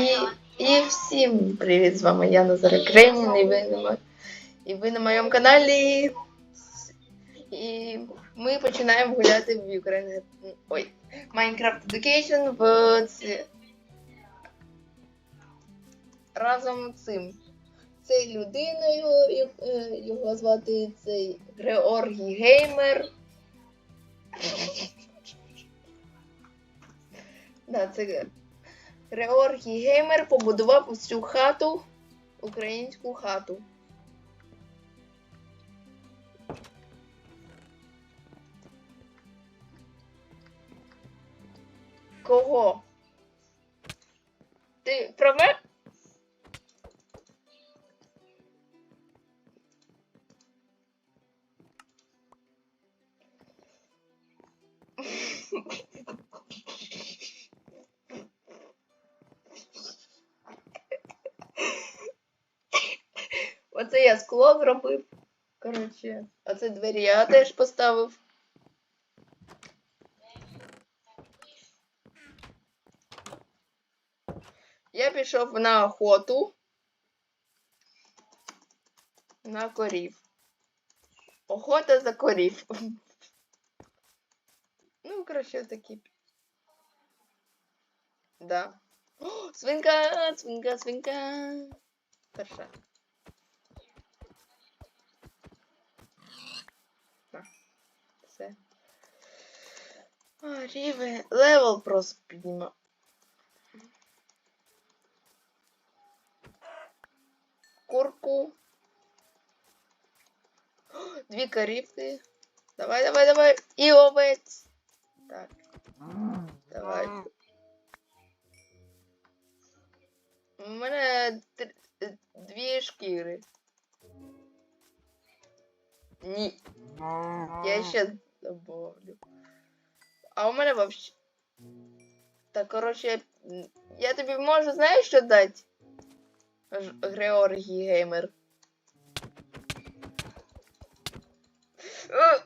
І, і всім привіт, з вами я Назар Кренін, і ви на, і ви на моєму каналі. І ми починаємо гуляти в Ukraine. Ой, Minecraft Education в ці... разом з цим. Цей людиною, е, його звати цей Георгій Геймер. Да, це Георгій Геймер побудував усю хату, українську хату. Кого? Ти праве? Я скло зробив. Коротше, а це двері я теж поставив. Я пішов на охоту. На корів. Охота за корів. Ну, коротше, такі. Да. О, свинка, свинка, свинка. Перша. А, рівень. Левел просто піднімав. Курку. Дві корівки. Давай, давай, давай. І овець. Так. Давай. У мене дві шкіри. Ні. Я ще добавлю. А у мене вообще. Так, коротше, м, я тобі можу, знаєш, що дати? Георгій Геймер. Е!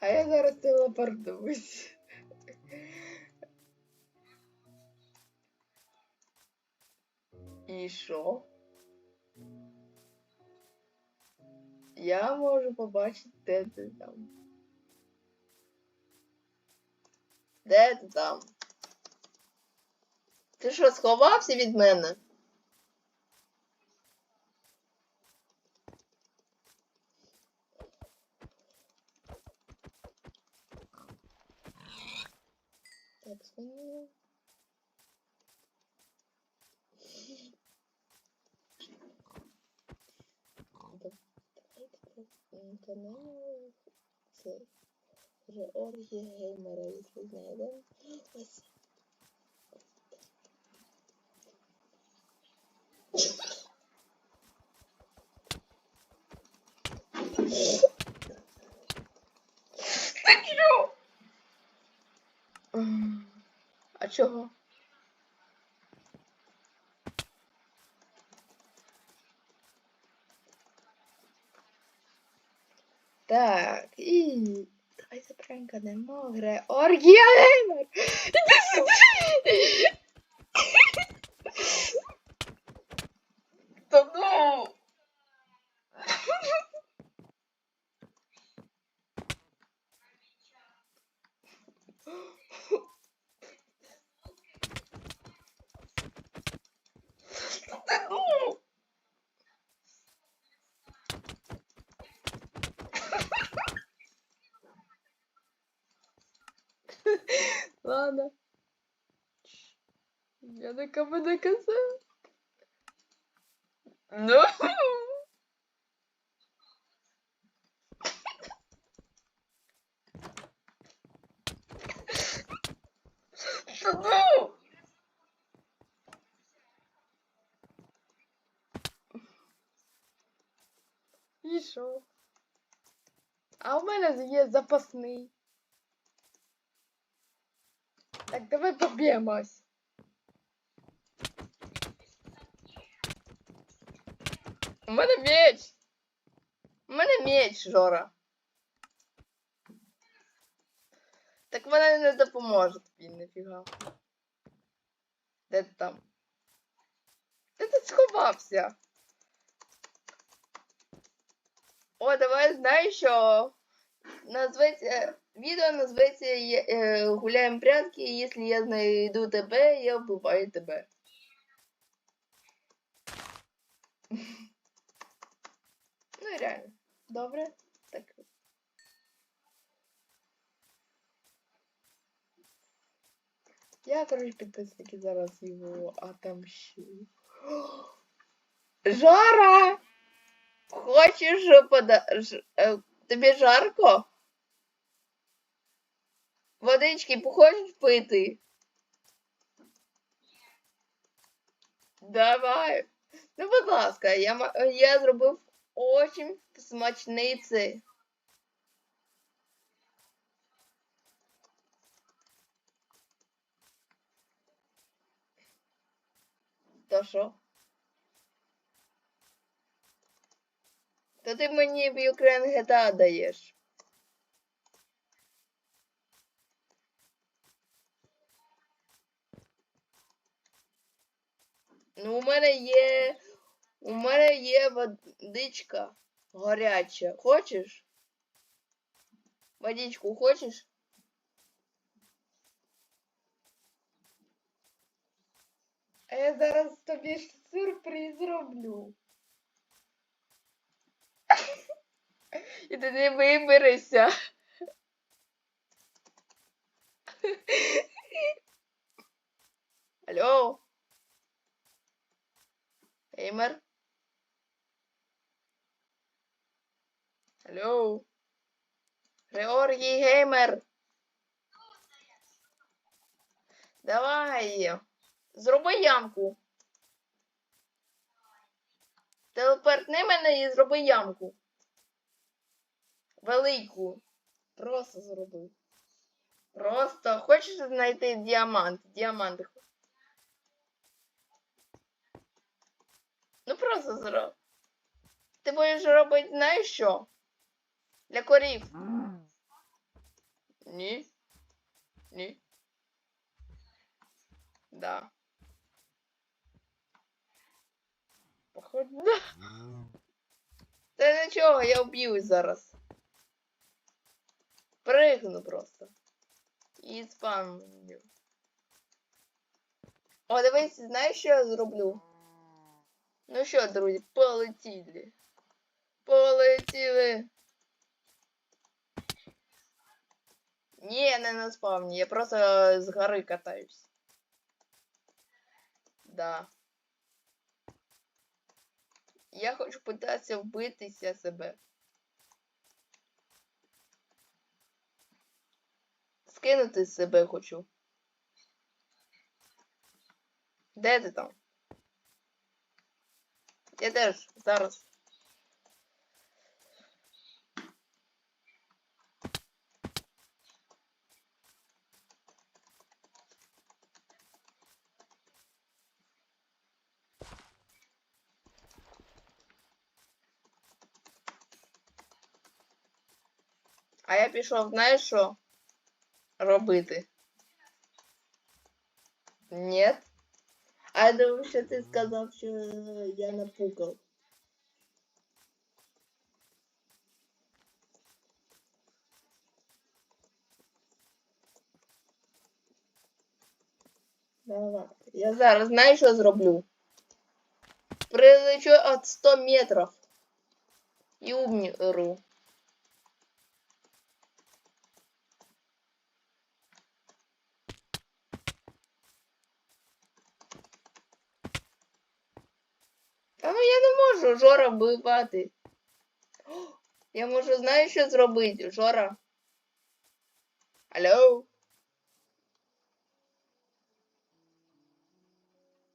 А я зараз телепортуюсь. Що? Я можу побачити, де ти там. Де ти там? Ти що, сховався від мене? Так, свині. Давайте канал це Георгія Геймера, якщо знайдемо. Ось. А чого? Так, і давай запрянканемо Георгія Геймер. Іди сюди. Та ну. Та ну. Ладно. Я никому не казав. Ну. Ну. І? А у мене є запасний. Так, давай поб'ємось. У мене меч. У мене меч, Жора. Так вона не допоможе тобі, ніфіга. Де ти там? Де ти сховався? О, давай знаєш що? Назветься, відео назветься е, Гуляємо прятки, і якщо я знайду тебе, я вбиваю тебе. Ну і реально. Добре? Так. Я, короче, підписники зараз його отомщу. Жара! Хочеш пода... Е, Тобі жарко? Водички хочеш пити? Давай. Ну, будь ласка, я, я зробив очень смачний цей. То що? То ти мені в Ukraine GTA даєш. Ну, у мене є. У мене є водичка гаряча. Хочеш? Водичку хочеш? А я зараз тобі сюрприз роблю. І ти не виберешся. Алло? Геймер? Алло? Георгій Геймер? Давай. Зроби ямку. Телепортни мене і зроби ямку. Велику. Просто зроби. Просто хочеш знайти діамант? Діамант. Ну просто зроб. Ти будеш робити, знаєш що? Для корів. Ні. Ні. Да. Походу, да. Та нічого, я вб'юсь зараз. Пригну просто. І спамлю. О, дивись, знаєш, що я зроблю? Ну що, друзі, полетіли. Полетіли. Ні, не на спавні, я просто з гори катаюсь. Да. Я хочу питатися вбитися себе. Скинути себе хочу. Де ти там? Я теж зараз. А я пішов, знаєш що? Робити. Ні. А я думав, що ти сказав, що я напукав. Давай. Я зараз знаєш, що зроблю? Прилечу от 100 метрів. І умру. Я не можу Жора вбивати. Я можу, знаєш, що зробити, Жора? Алло?